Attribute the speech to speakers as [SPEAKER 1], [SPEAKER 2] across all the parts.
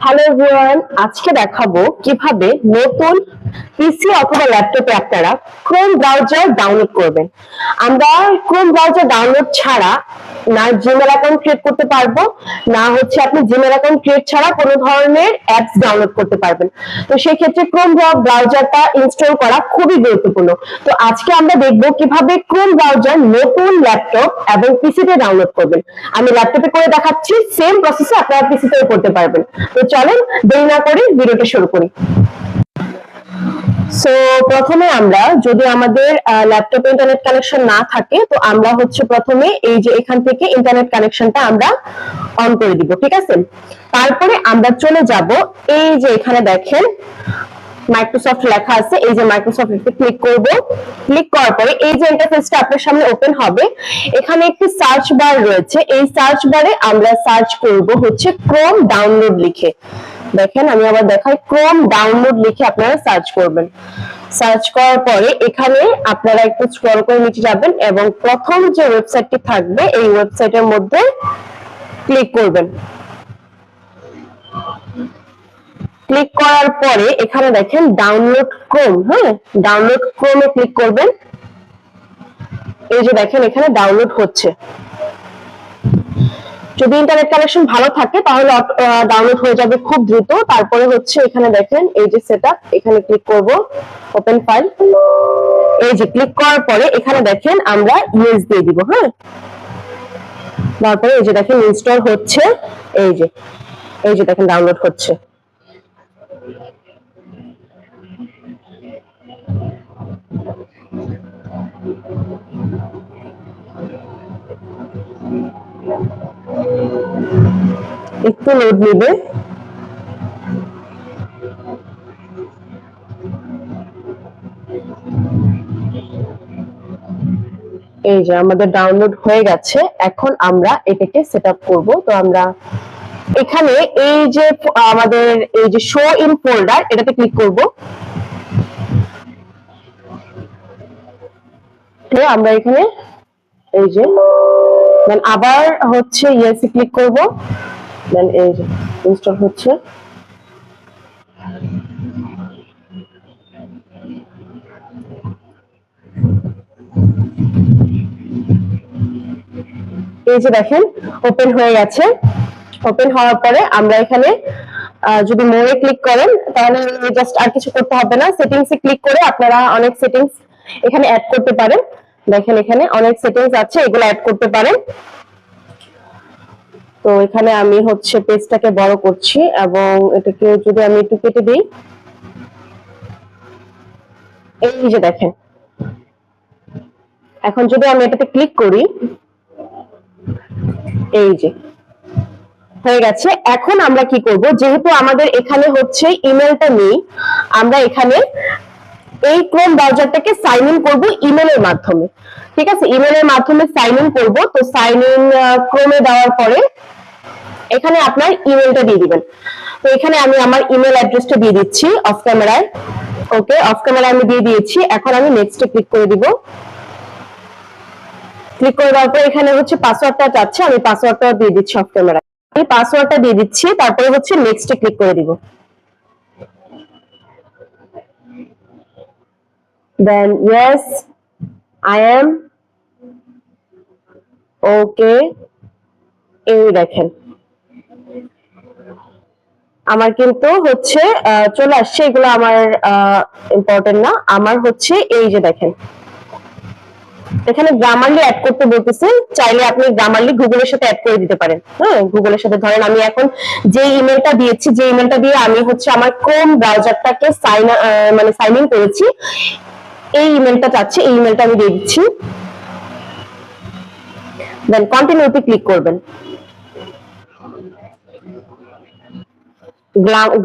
[SPEAKER 1] Hello আজকে দেখাবো কীভাবে নতুন পিসি অথবা ল্যাপটপে আপনারা ক্রোম ব্রাউজার ডাউনলোড করবেন। আমরা ক্রোম ব্রাউজার ডাউনলোড ছাড়া না জিমেল অ্যাকাউন্ট ক্রিয়েট করতে পারব, না হচ্ছে আপনি জিমেল অ্যাকাউন্ট ক্রিয়েট ছাড়া কোনো ধরনের অ্যাপস ডাউনলোড করতে পারবেন। তো সেই ক্ষেত্রে ক্রোম ব্রাউজারটা ইনস্টল করা খুবই গুরুত্বপূর্ণ। তো আজকে আমরা দেখব কীভাবে ক্রোম ব্রাউজার নতুন ল্যাপটপ এবং পিসিতে ডাউনলোড করবেন। আমি ল্যাপটপে করে দেখাচ্ছি সেম প্রসেসে আপনারা পিসিতেও করতে পারবেন। তো চলেন দেরি না করে ভিডিওটা শুরু করি। সো প্রথমে আমরা যদি আমাদের ল্যাপটপে ইন্টারনেট কানেকশন না থাকে, তো আমরা হচ্ছে প্রথমে এই যে এখান থেকে ইন্টারনেট কানেকশনটা আমরা অন করে দিব, ঠিক আছে? তারপরে আমরা চলে যাব, এই যে এখানে দেখেন মাইক্রোসফট লেখা আছে, এই যে মাইক্রোসফট এতে ক্লিক করব। ক্লিক করার পরে এই যে ইন্টারফেসটা আপনার সামনে ওপেন হবে, এখানে একটি সার্চ বার রয়েছে, এই সার্চ বারে আমরা সার্চ করব হচ্ছে ক্রোম ডাউনলোড লিখে। দেখেন, আমি আবার দেখাই ক্রোম ডাউনলোড লিখে আপনারা সার্চ করবেন। সার্চ করার পরে এখানে আপনারা একটু স্ক্রল করে নিচে যাবেন এবং প্রথম যে ওয়েবসাইটটি থাকবে, এই ওয়েবসাইটের মধ্যে ক্লিক করবেন। ক্লিক করার পরে এখানে দেখেন ডাউনলোড ক্রোম হ্যাঁ? ডাউনলোড ক্রোমে ক্লিক করবেন। এই যে দেখেন, এখানে ডাউনলোড হচ্ছে। যদি ইন্টারনেট কানেকশন ভালো থাকে, তাহলে ডাউনলোড হয়ে যাবে খুব দ্রুত। তারপরে হচ্ছে এখানে দেখেন, এই যে সেটআপ এখানে ক্লিক করব ওপেন ফাইল এই যে ক্লিক করার পরে এখানে দেখেন আমরা ইউএস দিয়ে দিব হ্যাঁ? তারপরে এই যে দেখেন ইনস্টল হচ্ছে, এই যে এই যে দেখেন ডাউনলোড হচ্ছে। একটু লোড নেবে। এই যে আমাদের ডাউনলোড হয়ে গেছে, এখন আমরা এটাকে সেট আপ করব। তো আমরা এখানে এই যে আমাদের এই যে শো ইন ফোল্ডার এটাতে ক্লিক করব। আমরা এখানে এই যে আবার হচ্ছে ইয়েসি ক্লিক করব। দেন যে ইনস্টল হচ্ছে। এই যে দেখেন ওপেন হয়ে গেছে। ওপেন হওয়ার পরে আমরা এখানে যদি মোড়ে ক্লিক করেন, তাহলে জাস্ট আর কিছু করতে হবে না। সেটিংসে ক্লিক করে আপনারা অনেক সেটিংস এখানে অ্যাড করতে পারেন। দেখেন এখানে অনেক সেটিংস আছে, এগুলো অ্যাড করতে পারেন। তো এখানে আমি হচ্ছে পেজটাকে বড় করছি এবং এটাকে যদি আমি একটু কেটে দিই, এই যে দেখেন। এখন যদি আমি এটাতে ক্লিক করি, এই যে, হয়ে গেছে। এখন আমরা কি করব? যেহেতু আমাদের এখানে হচ্ছে ইমেলটা নেই, আমরা এখানে এই ক্রোম ব্রাউজারটাকে সাইন ইন করব ইমেলের মাধ্যমে। ঠিক আছে? ইমেলের মাধ্যমে সাইন ইন করব। তো সাইন ইন ক্রোমে দেওয়ার পরে এখানে আপনার ইমেলটা দিয়ে দিবেন। তো এখানে আমি আমার ইমেল অ্যাড্রেসটা দিয়ে দিচ্ছি অফ ক্যামেরায় ওকে অফ ক্যামেরায় আমি দিয়ে দিয়েছি। এখন আমি নেক্সটে ক্লিক করে দিব। ক্লিক করে দেওয়ার পর এখানে হচ্ছে পাসওয়ার্ডটা চাচ্ছে আমি পাসওয়ার্ডটা দিয়ে দিচ্ছি অফ ক্যামেরায় আমি পাসওয়ার্ডটা দিয়ে দিচ্ছি। তারপরে হচ্ছে নেক্সটে ক্লিক করে দিব। Then, yes, i am. Okay. এই দেখেন। আমার কিন্তু হচ্ছে চলে আসছে। এগুলো আমার ইম্পর্টেন্ট না। আমার হচ্ছে এই যে দেখেন। এখানে গ্রামারলি অ্যাড করতে বলতেছে চাইলে আপনি গ্রামারলি গুগলের সাথে অ্যাড করে দিতে পারেন। হ্যাঁ গুগলের সাথে ধরেন আমি এখন যে ইমেলটা দিয়েছি, যে ইমেলটা দিয়ে আমি হচ্ছে আমার ক্রোম ব্রাউজারটাকে সাইন মানে সাইন ইন করেছি। এই ইমেলটা চাচ্ছি, এই ইমেলটা আমি দিয়ে দিচ্ছি। দেন কন্টিনিউতে ক্লিক করবেন।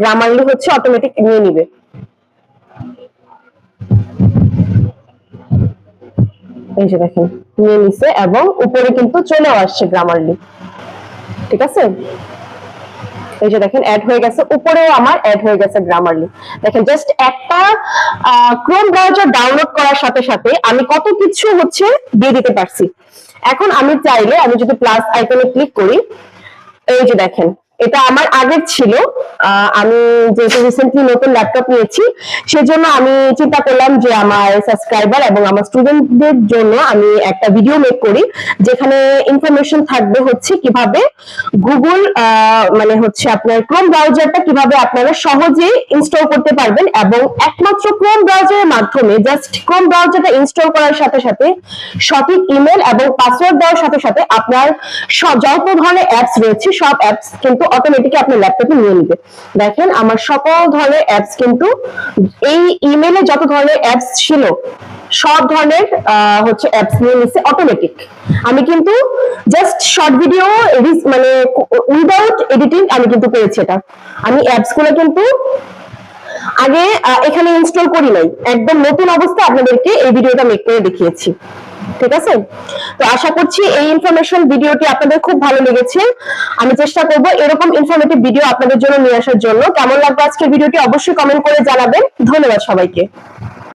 [SPEAKER 1] গ্রামারলি হচ্ছে অটোমেটিক নিয়ে নিবে। এই যে দেখেন, নিয়ে নিছে এবং উপরে কিন্তু চলেও আসছে গ্রামারলি ঠিক আছে? এই যে দেখেন অ্যাড হয়ে গেছে। উপরেও আমার অ্যাড হয়ে গেছে গ্রামারলি দেখেন জাস্ট একটা ক্রোম ব্রাউজার ডাউনলোড করার সাথে সাথে আমি কত কিছু হচ্ছে দিয়ে দিতে পারছি। এখন আমি চাইলে, আমি যদি প্লাস আইকনে ক্লিক করি, এই যে দেখেন এটা আমার আগের ছিল। আমি যেহেতু রিসেন্টলি নতুন ল্যাপটপ নিয়েছি, সেজন্য আমি চিন্তা করলাম যে আমার সাবস্ক্রাইবার এবং আমার স্টুডেন্টদের জন্য আমি একটা ভিডিও মেক করি, যেখানে ইনফরমেশন থাকবে হচ্ছে কীভাবে গুগল মানে হচ্ছে আপনার ক্রোম ব্রাউজারটা কীভাবে আপনারা সহজে ইনস্টল করতে পারবেন এবং একমাত্র ক্রোম ব্রাউজারের মাধ্যমে জাস্ট ক্রোম ব্রাউজারটা ইনস্টল করার সাথে সাথে সঠিক ইমেল এবং পাসওয়ার্ড দেওয়ার সাথে সাথে আপনার যত ধরনের অ্যাপস রয়েছে, সব অ্যাপস কিন্তু অটোমেটিকলি আপনার ল্যাপটপে নিয়ে নিবে দেখেন, আমার সকল ধরনের অ্যাপস কিন্তু এই ইমেলে যত ধরনের অ্যাপস ছিল, সব ধরনের হচ্ছে অ্যাপস নিয়ে নিচ্ছে অটোমেটিক আমি কিন্তু জাস্ট শর্ট ভিডিও মানে উইদাউট এডিটিং আমি কিন্তু করেছি এটা। আমি অ্যাপসগুলো কিন্তু আগে এখানে ইনস্টল করি নাই। একদম নতুন অবস্থা আপনাদেরকে এই ভিডিওটা মেক করে দেখিয়েছি। ঠিক আছে? তো আশা করছি এই ইনফরমেশন ভিডিওটি আপনাদের খুব ভালো লেগেছে। আমি চেষ্টা করব এরকম ইনফরমেটিভ ভিডিও আপনাদের জন্য নিয়ে আসার জন্য। কেমন লাগবে আজকের ভিডিওটি অবশ্যই কমেন্ট করে জানাবেন। ধন্যবাদ সবাইকে।